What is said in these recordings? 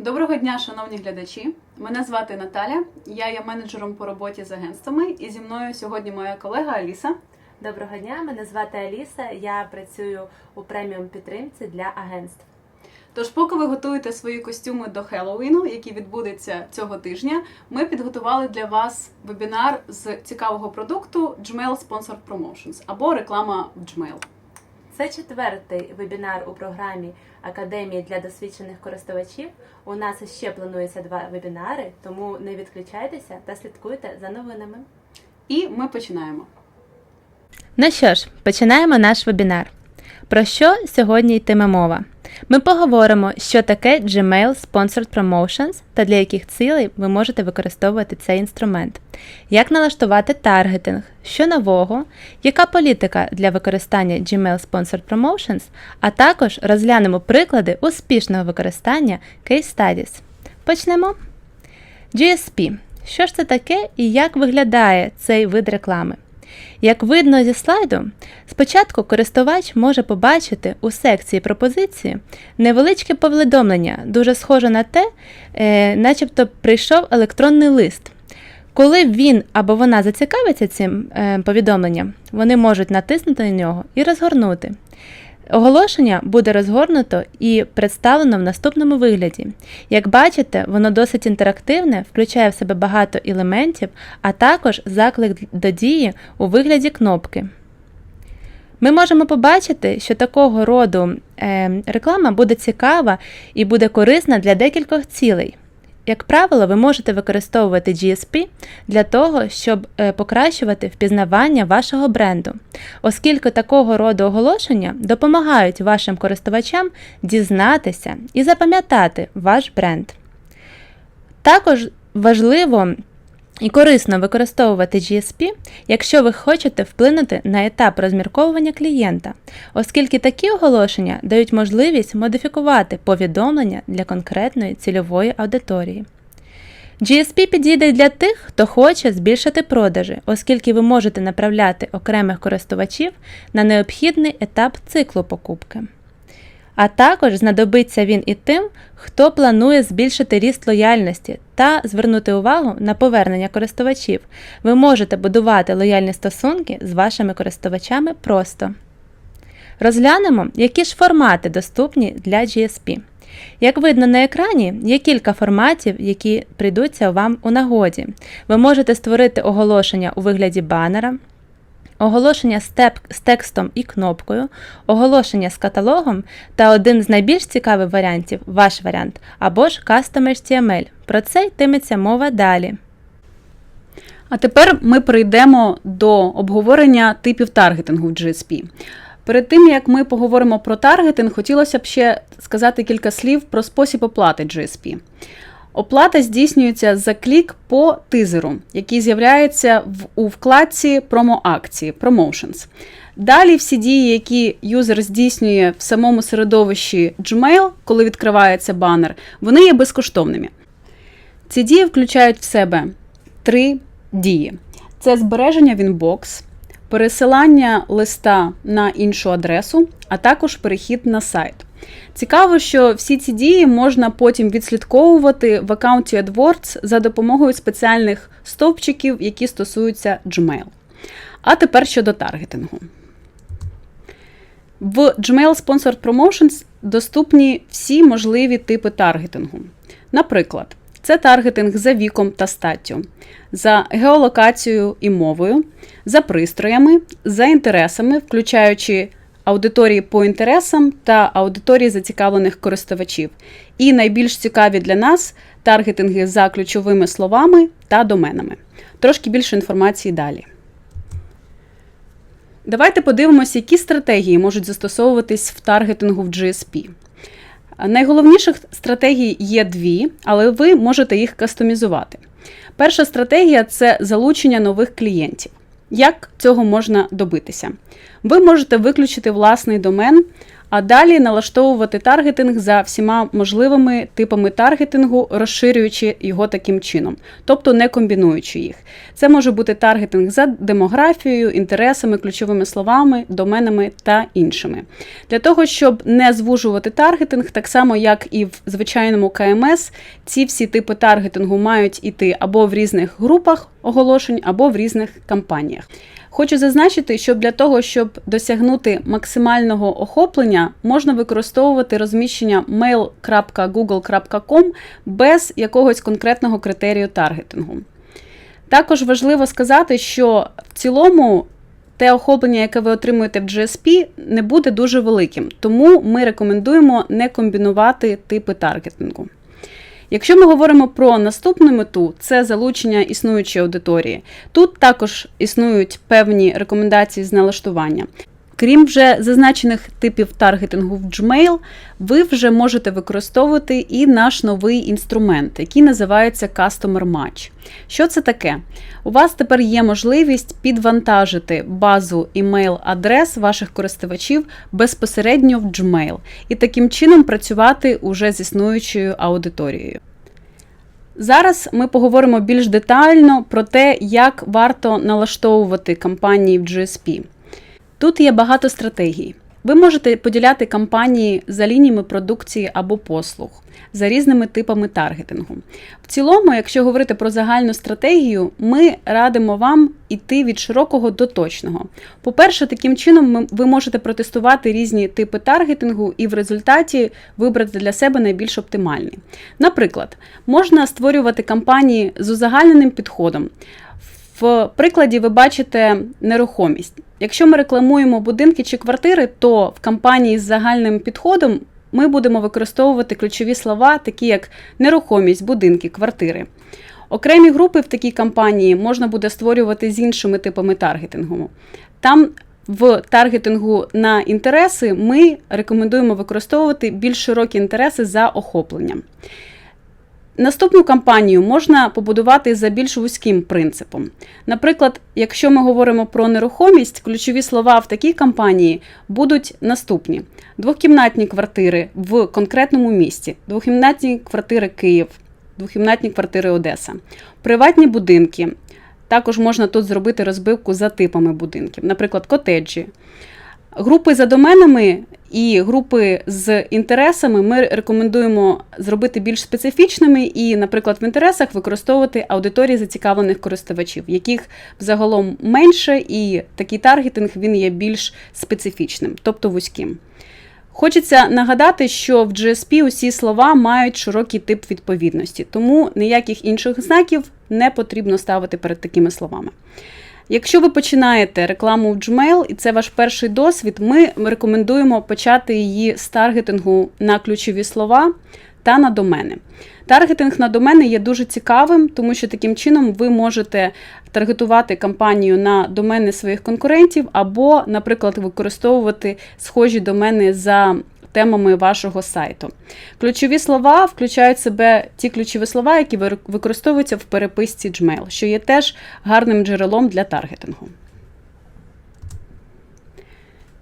Доброго дня, шановні глядачі. Мене звати Наталя. Я є менеджером по роботі з агентствами, і зі мною сьогодні моя колега Аліса. Доброго дня, мене звати Аліса. Я працюю у преміум підтримці для агентств. Тож, поки ви готуєте свої костюми до Хеллоуіну, який відбудеться цього тижня, ми підготували для вас вебінар з цікавого продукту Gmail Sponsored Promotions або реклама в Gmail. Це четвертий вебінар у програмі Академії для досвідчених користувачів. У нас ще планується два вебінари, тому не відключайтеся та слідкуйте за новинами. І ми починаємо. Ну що ж, починаємо наш вебінар. Про що сьогодні йтиме мова? Ми поговоримо, що таке Gmail Sponsored Promotions та для яких цілей ви можете використовувати цей інструмент, як налаштувати таргетинг, що нового, яка політика для використання Gmail Sponsored Promotions, а також розглянемо приклади успішного використання Case Studies. Почнемо. GSP. Що ж це таке і як виглядає цей вид реклами? Як видно зі слайду, спочатку користувач може побачити у секції пропозиції невеличке повідомлення, дуже схоже на те, е, начебто прийшов електронний лист. Коли він або вона зацікавиться цим е, повідомленням, вони можуть натиснути на нього і розгорнути. Оголошення буде розгорнуто і представлено в наступному вигляді. Як бачите, воно досить інтерактивне, включає в себе багато елементів, а також заклик до дії у вигляді кнопки. Ми можемо побачити, що такого роду е, реклама буде цікава і буде корисна для декількох цілей. Як правило, ви можете використовувати GSP для того, щоб е, покращувати впізнавання вашого бренду, оскільки такого роду оголошення допомагають вашим користувачам дізнатися і запам'ятати ваш бренд. Також важливо і корисно використовувати GSP, якщо ви хочете вплинути на етап розмірковування клієнта, оскільки такі оголошення дають можливість модифікувати повідомлення для конкретної цільової аудиторії. GSP підійде для тих, хто хоче збільшити продажі, оскільки ви можете направляти окремих користувачів на необхідний етап циклу покупки. А також знадобиться він і тим, хто планує збільшити ріст лояльності та звернути увагу на повернення користувачів. Ви можете будувати лояльні стосунки з вашими користувачами просто. Розглянемо, які ж формати доступні для GSP. Як видно на екрані, є кілька форматів, які прийдуться вам у нагоді. Ви можете створити оголошення у вигляді банера, оголошення з, текстом і кнопкою, оголошення з каталогом та один з найбільш цікавих варіантів ваш варіант, або ж Custom HTML. Про це йтиметься мова далі. А тепер ми перейдемо до обговорення типів таргетингу в GSP. Перед тим як ми поговоримо про таргетинг, хотілося б ще сказати кілька слів про спосіб оплати GSP. Оплата здійснюється за клік по тизеру, який з'являється у вкладці промо-акції Promotions. Далі всі дії, які юзер здійснює в самому середовищі Gmail, коли відкривається банер, вони є безкоштовними. Ці дії включають в себе три дії: це збереження в інбокс, пересилання листа на іншу адресу, а також перехід на сайт. Цікаво, що всі ці дії можна потім відслідковувати в аккаунті AdWords за допомогою спеціальних стовпчиків, які стосуються Gmail. А тепер щодо таргетингу. В Gmail Sponsored Promotions доступні всі можливі типи таргетингу. Наприклад, це таргетинг за віком та статтю, за геолокацією і мовою, за пристроями, за інтересами, включаючи аудиторії по інтересам та аудиторії зацікавлених користувачів. І найбільш цікаві для нас таргетинги за ключовими словами та доменами. Трошки більше інформації далі. Давайте подивимося, які стратегії можуть застосовуватись в таргетингу в GSP. Найголовніших стратегій є дві, але ви можете їх кастомізувати. Перша стратегія це залучення нових клієнтів. Як цього можна добитися? Ви можете виключити власний домен а далі налаштовувати таргетинг за всіма можливими типами таргетингу, розширюючи його таким чином, тобто не комбінуючи їх. Це може бути таргетинг за демографією, інтересами, ключовими словами, доменами та іншими. Для того, щоб не звужувати таргетинг, так само як і в звичайному КМС, ці всі типи таргетингу мають іти або в різних групах оголошень, або в різних кампаніях. Хочу зазначити, що для того, щоб досягнути максимального охоплення, можна використовувати розміщення mail.google.com без якогось конкретного критерію таргетингу. Також важливо сказати, що в цілому те охоплення, яке ви отримуєте в GSP, не буде дуже великим, тому ми рекомендуємо не комбінувати типи таргетингу. Якщо ми говоримо про наступну мету, це залучення існуючої аудиторії. Тут також існують певні рекомендації з налаштування. Крім вже зазначених типів таргетингу в Gmail, ви вже можете використовувати і наш новий інструмент, який називається Customer Match. Що це таке? У вас тепер є можливість підвантажити базу імейл-адрес ваших користувачів безпосередньо в Gmail і таким чином працювати уже з існуючою аудиторією. Зараз ми поговоримо більш детально про те, як варто налаштовувати кампанії в GSP. Тут є багато стратегій. Ви можете поділяти кампанії за лініями продукції або послуг, за різними типами таргетингу. В цілому, якщо говорити про загальну стратегію, ми радимо вам іти від широкого до точного. По-перше, таким чином ви можете протестувати різні типи таргетингу і в результаті вибрати для себе найбільш оптимальний. Наприклад, можна створювати кампанії з узагальненим підходом. В прикладі ви бачите нерухомість. Якщо ми рекламуємо будинки чи квартири, то в кампанії з загальним підходом ми будемо використовувати ключові слова, такі як нерухомість, будинки, квартири. Окремі групи в такій кампанії можна буде створювати з іншими типами таргетингу. Там в таргетингу на інтереси ми рекомендуємо використовувати більш широкі інтереси за охопленням. Наступну кампанію можна побудувати за більш вузьким принципом. Наприклад, якщо ми говоримо про нерухомість, ключові слова в такій кампанії будуть наступні: двохкімнатні квартири в конкретному місті, двохкімнатні квартири Київ, двохкімнатні квартири Одеса, приватні будинки. Також можна тут зробити розбивку за типами будинків, наприклад, котеджі. Групи за доменами і групи з інтересами ми рекомендуємо зробити більш специфічними і, наприклад, в інтересах використовувати аудиторії зацікавлених користувачів, яких взагалом менше, і такий таргетинг він є більш специфічним, тобто вузьким. Хочеться нагадати, що в GSP усі слова мають широкий тип відповідності, тому ніяких інших знаків не потрібно ставити перед такими словами. Якщо ви починаєте рекламу в Gmail і це ваш перший досвід, ми рекомендуємо почати її з таргетингу на ключові слова та на домени. Таргетинг на домени є дуже цікавим, тому що таким чином ви можете таргетувати кампанію на домени своїх конкурентів, або, наприклад, використовувати схожі домени за темами вашого сайту. Ключові слова включають в себе ті ключові слова, які використовуються в переписці Gmail, що є теж гарним джерелом для таргетингу.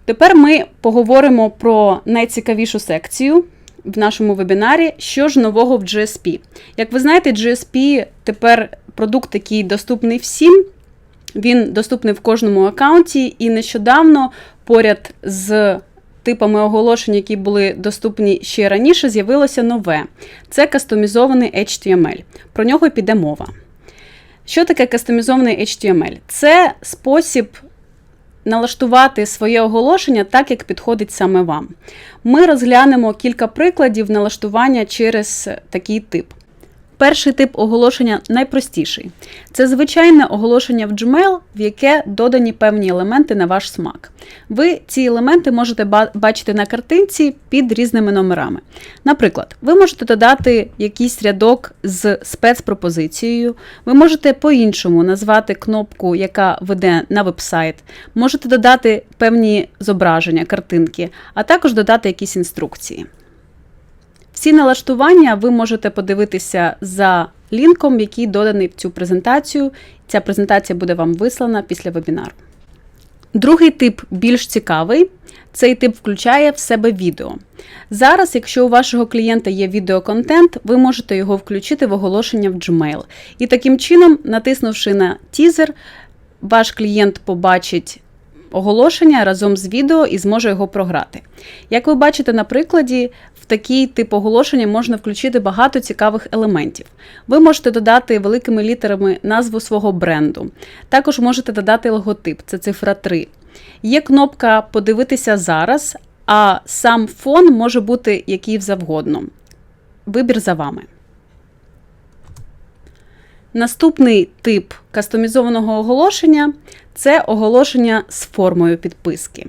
Тепер ми поговоримо про найцікавішу секцію в нашому вебінарі, що ж нового в GSP. Як ви знаєте, GSP тепер продукт, який доступний всім. Він доступний в кожному аккаунті, і нещодавно поряд з типами оголошень, які були доступні ще раніше, з'явилося нове. Це кастомізований HTML. Про нього піде мова. Що таке кастомізований HTML? Це спосіб налаштувати своє оголошення так, як підходить саме вам. Ми розглянемо кілька прикладів налаштування через такий тип. Перший тип оголошення найпростіший. Це звичайне оголошення в Gmail, в яке додані певні елементи на ваш смак. Ви ці елементи можете бачити на картинці під різними номерами. Наприклад, ви можете додати якийсь рядок з спецпропозицією, ви можете по-іншому назвати кнопку, яка веде на вебсайт, можете додати певні зображення, картинки, а також додати якісь інструкції. Всі налаштування ви можете подивитися за лінком, який доданий в цю презентацію. Ця презентація буде вам вислана після вебінару. Другий тип більш цікавий. Цей тип включає в себе відео. Зараз, якщо у вашого клієнта є відеоконтент, ви можете його включити в оголошення в Gmail. І таким чином, натиснувши на тізер, ваш клієнт побачить оголошення разом з відео і зможе його програти. Як ви бачите на прикладі, в такий тип оголошення можна включити багато цікавих елементів. Ви можете додати великими літерами назву свого бренду. Також можете додати логотип, це цифра 3. Є кнопка Подивитися зараз, а сам фон може бути який завгодно. Вибір за вами. Наступний тип кастомізованого оголошення це оголошення з формою підписки.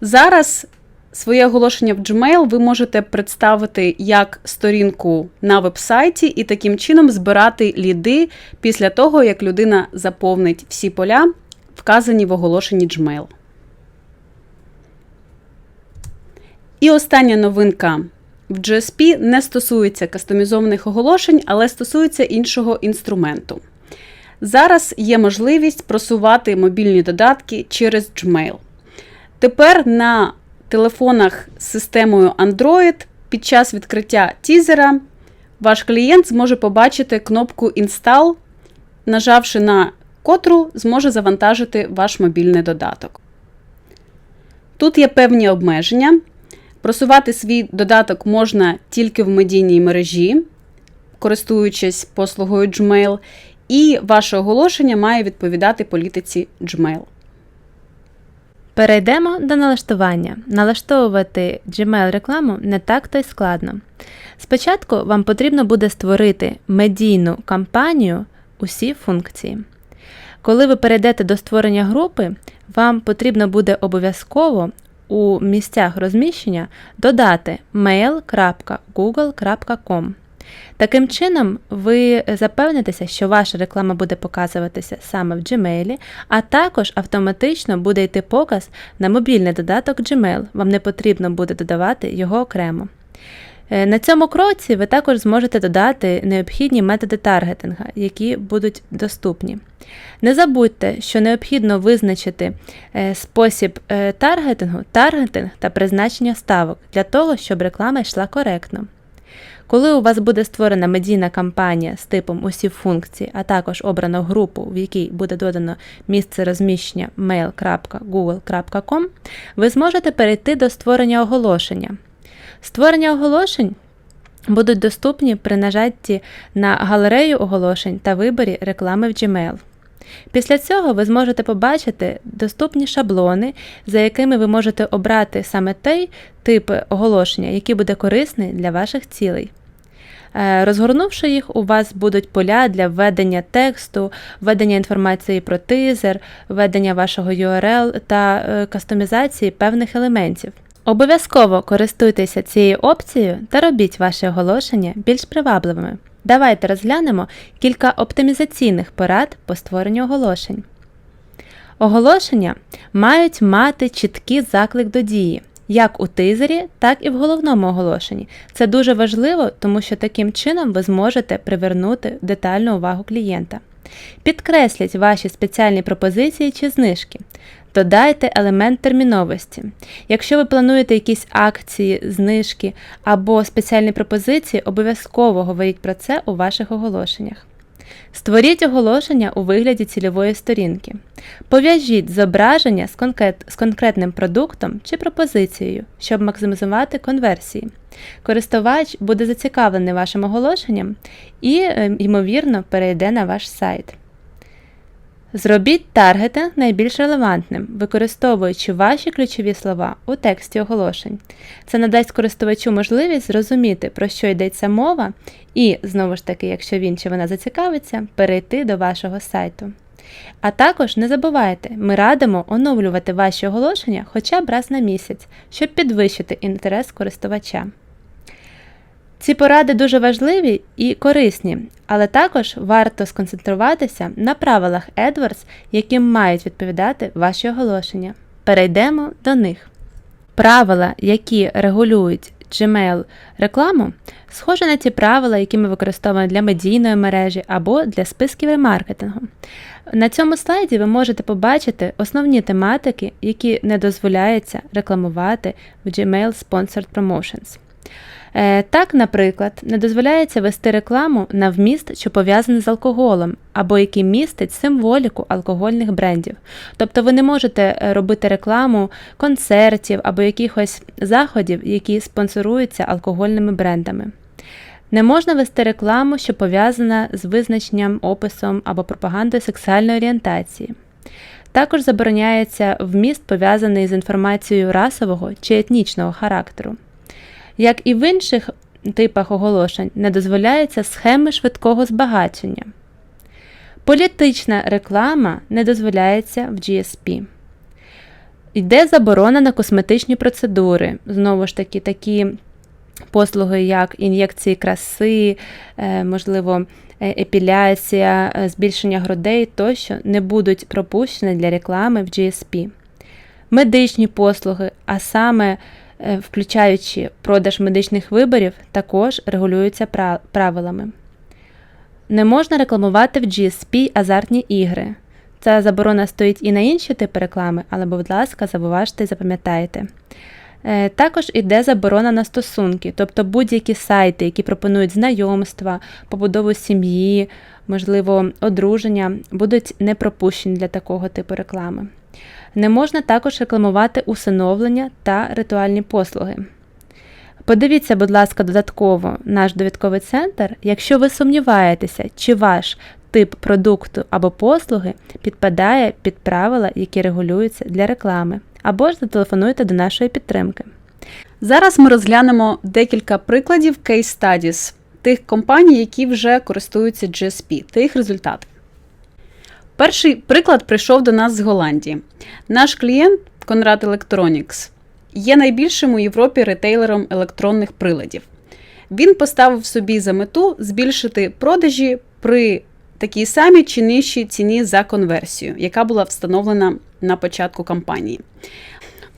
Зараз своє оголошення в Gmail ви можете представити як сторінку на вебсайті і таким чином збирати ліди після того, як людина заповнить всі поля, вказані в оголошенні Gmail. І остання новинка в GSP не стосується кастомізованих оголошень, але стосується іншого інструменту. Зараз є можливість просувати мобільні додатки через Gmail. Тепер на телефонах з системою Android під час відкриття тізера ваш клієнт зможе побачити кнопку Install, нажавши на котру зможе завантажити ваш мобільний додаток. Тут є певні обмеження. Просувати свій додаток можна тільки в медійній мережі, користуючись послугою Gmail, і ваше оголошення має відповідати політиці Gmail. Перейдемо до налаштування. Налаштовувати Gmail рекламу не так то й складно. Спочатку вам потрібно буде створити медійну кампанію усі функції. Коли ви перейдете до створення групи, вам потрібно буде обов'язково у місцях розміщення додати mail.google.com. Таким чином, ви запевнитеся, що ваша реклама буде показуватися саме в Gmail, а також автоматично буде йти показ на мобільний додаток Gmail. Вам не потрібно буде додавати його окремо. Е, На цьому кроці ви також зможете додати необхідні методи таргетинга, які будуть доступні. Не забудьте, що необхідно визначити е, спосіб е, таргетингу, таргетинг та призначення ставок для того, щоб реклама йшла коректно. Коли у вас буде створена медійна кампанія з типом усі функції, а також обрано групу, в якій буде додано місце розміщення mail.google.com, ви зможете перейти до створення оголошення. Створення оголошень будуть доступні при нажатті на галерею оголошень та виборі реклами в Gmail. Після цього ви зможете побачити доступні шаблони, за якими ви можете обрати саме той тип оголошення, який буде корисний для ваших цілей. Е, Розгорнувши їх, у вас будуть поля для введення тексту, введення інформації про тизер, введення вашого URL та е, кастомізації певних елементів. Обов'язково користуйтеся цією опцією та робіть ваші оголошення більш привабливими. Давайте розглянемо кілька оптимізаційних порад по створенню оголошень. Оголошення мають мати чіткий заклик до дії, як у тизері, так і в головному оголошенні. Це дуже важливо, тому що таким чином ви зможете привернути детальну увагу клієнта. Підкресліть ваші спеціальні пропозиції чи знижки. Додайте елемент терміновості. Якщо ви плануєте якісь акції, знижки або спеціальні пропозиції, обов'язково говоріть про це у ваших оголошеннях. Створіть оголошення у вигляді цільової сторінки. Пов'яжіть зображення з, конкрет, з конкретним продуктом чи пропозицією, щоб максимізувати конверсії. Користувач буде зацікавлений вашим оголошенням і, е, ймовірно, перейде на ваш сайт. Зробіть таргетинг найбільш релевантним, використовуючи ваші ключові слова у тексті оголошень. Це надасть користувачу можливість зрозуміти, про що йдеться мова, і, знову ж таки, якщо він чи вона зацікавиться, перейти до вашого сайту. А також не забувайте, ми радимо оновлювати ваші оголошення хоча б раз на місяць, щоб підвищити інтерес користувача. Ці поради дуже важливі і корисні, але також варто сконцентруватися на правилах AdWords, яким мають відповідати ваші оголошення. Перейдемо до них. Правила, які регулюють, Gmail рекламу, схоже на ті правила, які ми використовуємо для медійної мережі або для списків ремаркетингу. На цьому слайді ви можете побачити основні тематики, які не дозволяється рекламувати в Gmail Sponsored Promotions. Е, Так, наприклад, не дозволяється вести рекламу на вміст, що пов'язаний з алкоголем, або який містить символіку алкогольних брендів. Тобто ви не можете е, робити рекламу концертів або якихось заходів, які спонсоруються алкогольними брендами. Не можна вести рекламу, що пов'язана з визначенням, описом або пропагандою сексуальної орієнтації. Також забороняється вміст, пов'язаний з інформацією расового чи етнічного характеру. Як і в інших типах оголошень, не дозволяються схеми швидкого збагачення. Політична реклама не дозволяється в GSP. Йде заборона на косметичні процедури. Знову ж таки, такі послуги, як ін'єкції краси, е, можливо, е, епіляція, е, збільшення грудей тощо не будуть пропущені для реклами в GSP. Медичні послуги, а саме включаючи продаж медичних виборів, також регулюються правилами. Не можна рекламувати в GSP азартні ігри. Ця заборона стоїть і на інші типи реклами, але, будь ласка, зауважте і запам'ятайте. Е, Також іде заборона на стосунки, тобто будь-які сайти, які пропонують знайомства, побудову сім'ї, можливо, одруження, будуть не пропущені для такого типу реклами. Не можна також рекламувати усиновлення та ритуальні послуги. Подивіться, будь ласка, додатково наш довідковий центр, якщо ви сумніваєтеся, чи ваш тип продукту або послуги підпадає під правила, які регулюються для реклами, або ж зателефонуйте до нашої підтримки. Зараз ми розглянемо декілька прикладів studies тих компаній, які вже користуються GSP та їх результати. Перший приклад прийшов до нас з Голландії. Наш клієнт Conrad Electronics є найбільшим у Європі ретейлером електронних приладів. Він поставив собі за мету збільшити продажі при такій самій чи нижчій ціні за конверсію, яка була встановлена на початку кампанії.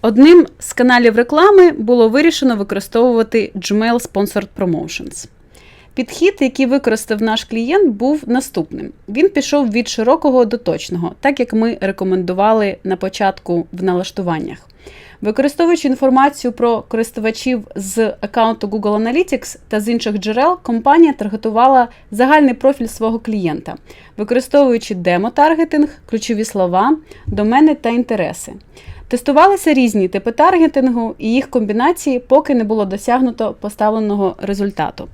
Одним з каналів реклами було вирішено використовувати Gmail Sponsored Promotions. Підхід, який використав наш клієнт, був наступним: він пішов від широкого до точного, так як ми рекомендували на початку в налаштуваннях. Використовуючи інформацію про користувачів з аккаунту Google Analytics та з інших джерел, компанія таргетувала загальний профіль свого клієнта, використовуючи демо-таргетинг, ключові слова, домени та інтереси. Тестувалися різні типи таргетингу і їх комбінації, поки не було досягнуто поставленого результату.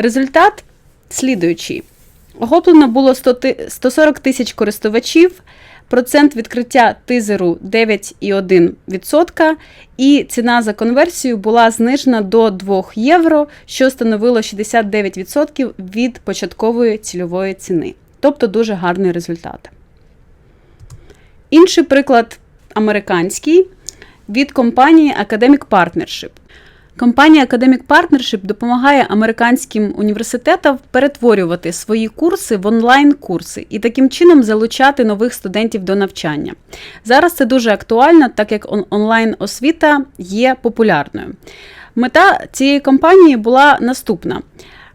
Результат слідуючий: охоплено було 100 ти- 140 тисяч користувачів, процент відкриття тизеру 9,1%, і ціна за конверсію була знижена до 2 євро, що становило 69% від початкової цільової ціни. Тобто дуже гарний результат. Інший приклад американський від компанії Academic Partnership. Компанія Academic Partnership допомагає американським університетам перетворювати свої курси в онлайн-курси і таким чином залучати нових студентів до навчання. Зараз це дуже актуально, так як онлайн-освіта є популярною. Мета цієї компанії була наступна.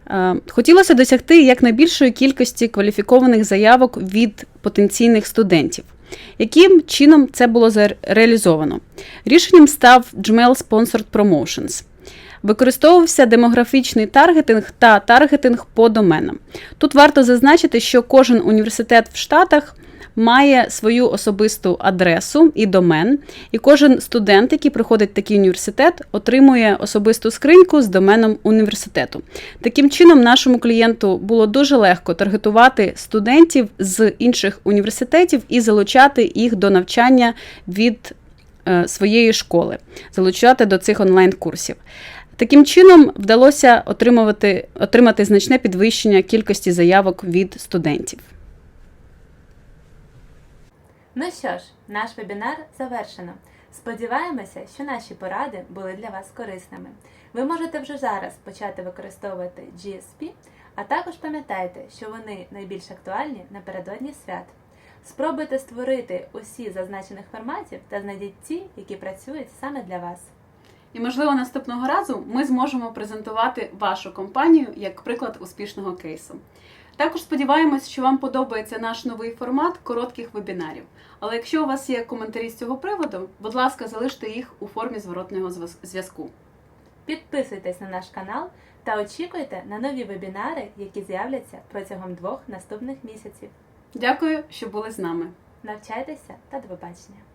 Е, Хотілося досягти якнайбільшої кількості кваліфікованих заявок від потенційних студентів. Яким чином це було реалізовано? Рішенням став Gmail Sponsored Promotions. Використовувався демографічний таргетинг та таргетинг по доменам. Тут варто зазначити, що кожен університет в Штатах має свою особисту адресу і домен, і кожен студент, який приходить в такий університет, отримує особисту скриньку з доменом університету. Таким чином, нашому клієнту було дуже легко таргетувати студентів з інших університетів і залучати їх до навчання від е, своєї школи, залучати до цих онлайн-курсів. Таким чином вдалося отримувати, отримати значне підвищення кількості заявок від студентів. Ну що ж, наш вебінар завершено. Сподіваємося, що наші поради були для вас корисними. Ви можете вже зараз почати використовувати GSP, а також пам'ятайте, що вони найбільш актуальні напередодні свят. Спробуйте створити усі зазначених форматів та знайдіть ті, які працюють саме для вас. І, можливо, наступного разу ми зможемо презентувати вашу компанію як приклад успішного кейсу. Також сподіваємось, що вам подобається наш новий формат коротких вебінарів. Але якщо у вас є коментарі з цього приводу, будь ласка, залиште їх у формі зворотного зв'язку. Підписуйтесь на наш канал та очікуйте на нові вебінари, які з'являться протягом двох наступних місяців. Дякую, що були з нами. Навчайтеся та до побачення!